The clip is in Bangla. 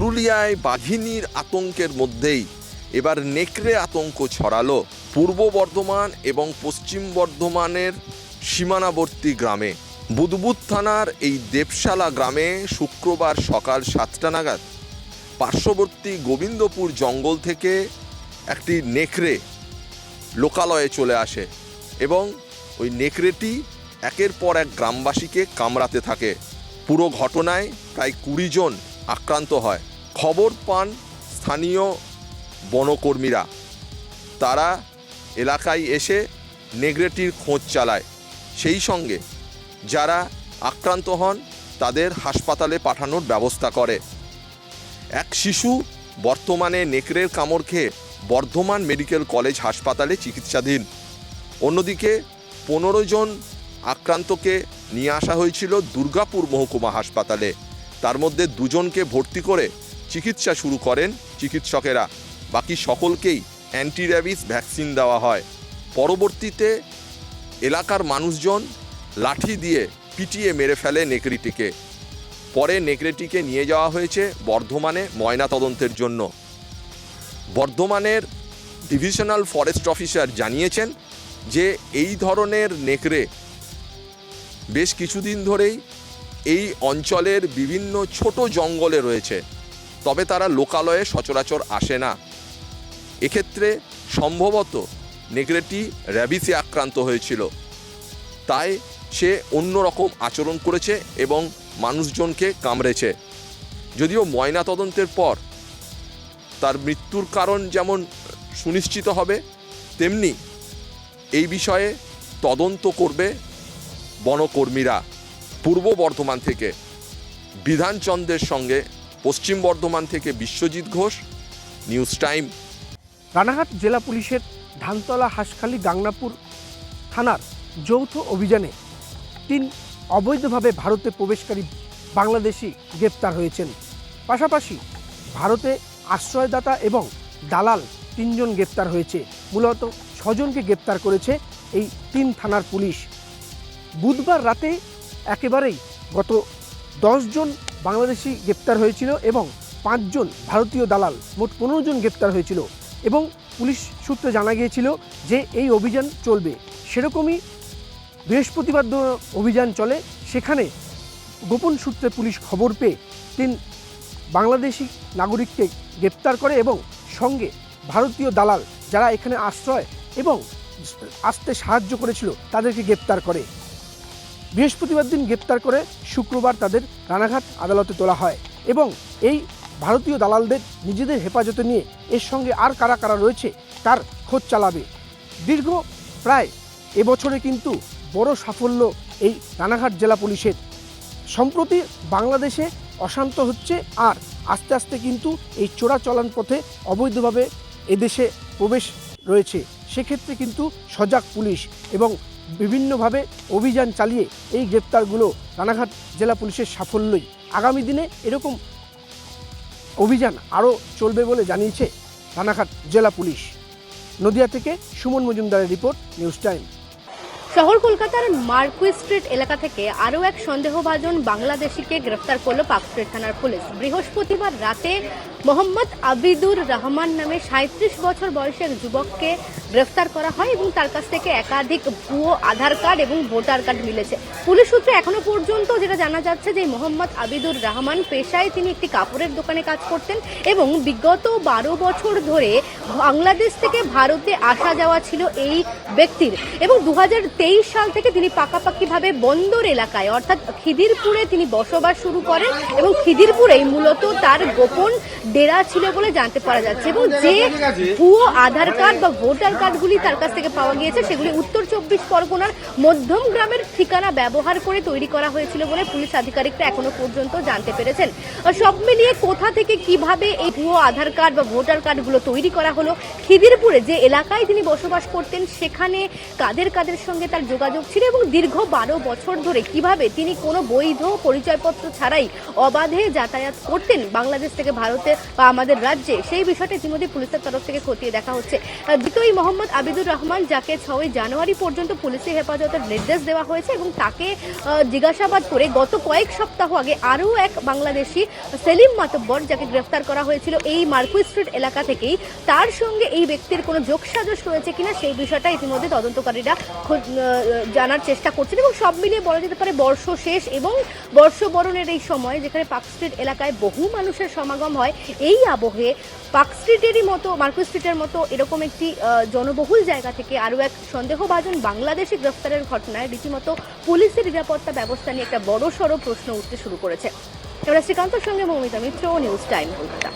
পুরুলিয়ায় বাঘিনীর আতঙ্কের মধ্যেই এবার নেকড়ে আতঙ্ক ছড়ালো পূর্ব বর্ধমান এবং পশ্চিম বর্ধমানের সীমানাবর্তী গ্রামে। বুদবুদ থানার এই দেবশালা গ্রামে শুক্রবার সকাল সাতটা নাগাদ পার্শ্ববর্তী গোবিন্দপুর জঙ্গল থেকে একটি নেকড়ে লোকালয়ে চলে আসে এবং ওই নেকড়েটি একের পর এক গ্রামবাসীকে কামড়াতে থাকে। পুরো ঘটনায় প্রায় কুড়ি জন আক্রান্ত হয়। খবর পান স্থানীয় বনকর্মীরা। তারা এলাকায় এসে নেগড়েটির খোঁজ চালায়। সেই সঙ্গে যারা আক্রান্ত হন, তাদের হাসপাতালে পাঠানোর ব্যবস্থা করে। এক শিশু বর্তমানে নেকড়ের কামড় খেয়ে বর্ধমান মেডিকেল কলেজ হাসপাতালে চিকিৎসাধীন। অন্যদিকে পনেরো জন আক্রান্তকে নিয়ে আসা হয়েছিল দুর্গাপুর মহকুমা হাসপাতালে। তার মধ্যে দুজনকে ভর্তি করে চিকিৎসা শুরু করেন চিকিৎসকেরা। বাকি সকলকেই অ্যান্টি র্যাবিস ভ্যাকসিন দেওয়া হয়। পরবর্তীতে এলাকার মানুষজন লাঠি দিয়ে পিটিয়ে মেরে ফেলে নেকড়িটিকে। পরে নেকড়েটিকে নিয়ে যাওয়া হয়েছে বর্ধমানে ময়নাতদন্তের জন্য। বর্ধমানের ডিভিশনাল ফরেস্ট অফিসার জানিয়েছেন যে এই ধরনের নেকড়ে বেশ কিছুদিন ধরেই এই অঞ্চলের বিভিন্ন ছোট জঙ্গলে রয়েছে, তবে তারা লোকালয়ে সচরাচর আসে না। এক্ষেত্রে সম্ভবত নেকড়েটি র্যাবিসে আক্রান্ত হয়েছিল। তাই সে অন্যরকম আচরণ করেছে এবং মানুষজনকে কামড়েছে। যদিও ময়না তদন্তের পর তার মৃত্যুর কারণ যেমন সুনিশ্চিত হবে, তেমনি এই বিষয়ে তদন্ত করবে বনকর্মীরা। পূর্ব বর্ধমান থেকে বিধানচন্দ্রের সঙ্গে পশ্চিম বর্ধমান থেকে বিশ্বজিৎ ঘোষ, নিউজ টাইম। রানাঘাট জেলা পুলিশের ধানতলা হাসখালি গাংনাপুর থানার যৌথ অভিযানে তিন অবৈধভাবে ভারতে প্রবেশকারী বাংলাদেশি গ্রেপ্তার হয়েছেন। পাশাপাশি ভারতে আশ্রয়দাতা এবং দালাল তিনজন গ্রেপ্তার হয়েছে। মূলত ছজনকে গ্রেপ্তার করেছে এই তিন থানার পুলিশ। বুধবার রাতে একেবারেই গত জন বাংলাদেশি গ্রেপ্তার হয়েছিল এবং পাঁচজন ভারতীয় দালাল মোট পনেরো জন গ্রেপ্তার হয়েছিল এবং পুলিশ সূত্রে জানা গিয়েছিল যে এই অভিযান চলবে। সেরকমই বৃহস্পতিবার অভিযান চলে। সেখানে গোপন সূত্রে পুলিশ খবর পেয়ে তিন বাংলাদেশি নাগরিককে গ্রেপ্তার করে এবং সঙ্গে ভারতীয় দালাল যারা এখানে আশ্রয় এবং আসতে সাহায্য করেছিল তাদেরকে গ্রেপ্তার করে। বৃহস্পতিবার দিন গ্রেপ্তার করে শুক্রবার তাদের রানাঘাট আদালতে তোলা হয় এবং এই ভারতীয় দালালদের নিজেদের হেফাজতে নিয়ে এর সঙ্গে আর কারা কারা রয়েছে তার খোঁজ চালাবে। দীর্ঘ প্রায় এবছরে কিন্তু বড় সাফল্য এই রানাঘাট জেলা পুলিশের। সম্প্রতি বাংলাদেশে অশান্ত হচ্ছে আর আস্তে আস্তে কিন্তু এই চোরাচলান পথে অবৈধভাবে এদেশে প্রবেশ রয়েছে। সেক্ষেত্রে কিন্তু সজাগ পুলিশ এবং বিভিন্নভাবে অভিযান চালিয়ে এই গ্রেপ্তারগুলো রানাঘাট জেলা পুলিশের সাফল্যই। আগামী দিনে এরকম অভিযান আরও চলবে বলে জানিয়েছে রানাঘাট জেলা পুলিশ। নদিয়া থেকে সুমন মজুমদারের রিপোর্ট, নিউজ টাইম। শহর কলকাতার মার্কুই স্ট্রিট এলাকা থেকে আরও এক সন্দেহভাজন বাংলাদেশিকে গ্রেফতার করল পাকস্ট্রিট থানার পুলিশ। বৃহস্পতিবার রাতে মোহাম্মদ আবিদুর রহমান নামে সাঁত্রিশ বছর বয়সী এক যুবককে গ্রেফতার করা হয় এবং তার কাছ থেকে একাধিক ভুয়ো আধার কার্ড এবং ভোটার কার্ড মিলেছে। পুলিশ সূত্রে এখনও পর্যন্ত যেটা জানা যাচ্ছে যে মোহাম্মদ আবিদুর রহমান পেশায় তিনি একটি কাপড়ের দোকানে কাজ করতেন এবং বিগত বারো বছর ধরে বাংলাদেশ থেকে ভারতে আসা যাওয়া ছিল এই ব্যক্তির এবং দু হাজার তেইশ সাল থেকে তিনি পাকাপাকিভাবে বন্দর এলাকায়, অর্থাৎ খিদিরপুরে তিনি বসবাস শুরু করেন এবং খিদিরপুরেই মূলত তার গোপন ডেরা ছিল বলে জানতে পারা যাচ্ছে এবং যে ভুয়ো আধার কার্ড বা ভোটার কার্ডগুলি তার কাছ থেকে পাওয়া গিয়েছে, সেগুলি উত্তর চব্বিশ পরগনার মধ্যম গ্রামের ঠিকানা ব্যবহার করে তৈরি করা হয়েছিল বলে পুলিশ আধিকারিকরা এখনও পর্যন্ত জানতে পেরেছেন। সব মিলিয়ে কোথা থেকে কীভাবে এই ভুয়ো আধার কার্ড বা ভোটার কার্ডগুলো তৈরি করা হলো, খিদিরপুরে যে এলাকায় তিনি বসবাস করতেন, সেখানে কাদের কাদের সঙ্গে তার যোগাযোগ ছিল এবং দীর্ঘ বারো বছর ধরে কীভাবে তিনি কোনো বৈধ পরিচয়পত্র ছাড়াই অবাধে যাতায়াত করতেন, বাংলাদেশ থেকে ভারতে বা আমাদের রাজ্যে, সেই বিষয়টা ইতিমধ্যে পুলিশের তরফ থেকে খতিয়ে দেখা হচ্ছে। দ্বিতীয় মোহাম্মদ আবিদুর রহমান, যাকে ছয়ই জানুয়ারি পর্যন্ত পুলিশি হেফাজতের নির্দেশ দেওয়া হয়েছে এবং তাকে জিজ্ঞাসাবাদ করে গত কয়েক সপ্তাহ আগে আরও এক বাংলাদেশি, সেলিম মাতব্বর, যাকে গ্রেফতার করা হয়েছিল এই মার্কুই স্ট্রিট এলাকা থেকেই, তার সঙ্গে এই ব্যক্তির কোনো যোগসাজশ রয়েছে কিনা সেই বিষয়টা ইতিমধ্যে তদন্তকারীরা জানার চেষ্টা করছেন এবং সব মিলিয়ে বলা যেতে পারে বর্ষ শেষ এবং বর্ষবরণের এই সময় যেখানে পার্ক স্ট্রিট এলাকায় বহু মানুষের সমাগম হয় এই আবহে পার্ক স্ট্রিটেরই মতো, মার্কো স্ট্রিটের মতো এরকম একটি জনবহুল জায়গা থেকে আরও এক সন্দেহভাজন বাংলাদেশি গ্রেফতারের ঘটনায় রীতিমতো পুলিশের নিরাপত্তা ব্যবস্থা নিয়ে একটা বড়সড় প্রশ্ন উঠতে শুরু করেছে। এবার শ্রীকান্তর সঙ্গে মৌমিতা মিত্র, নিউজ টাইম কলকাতা।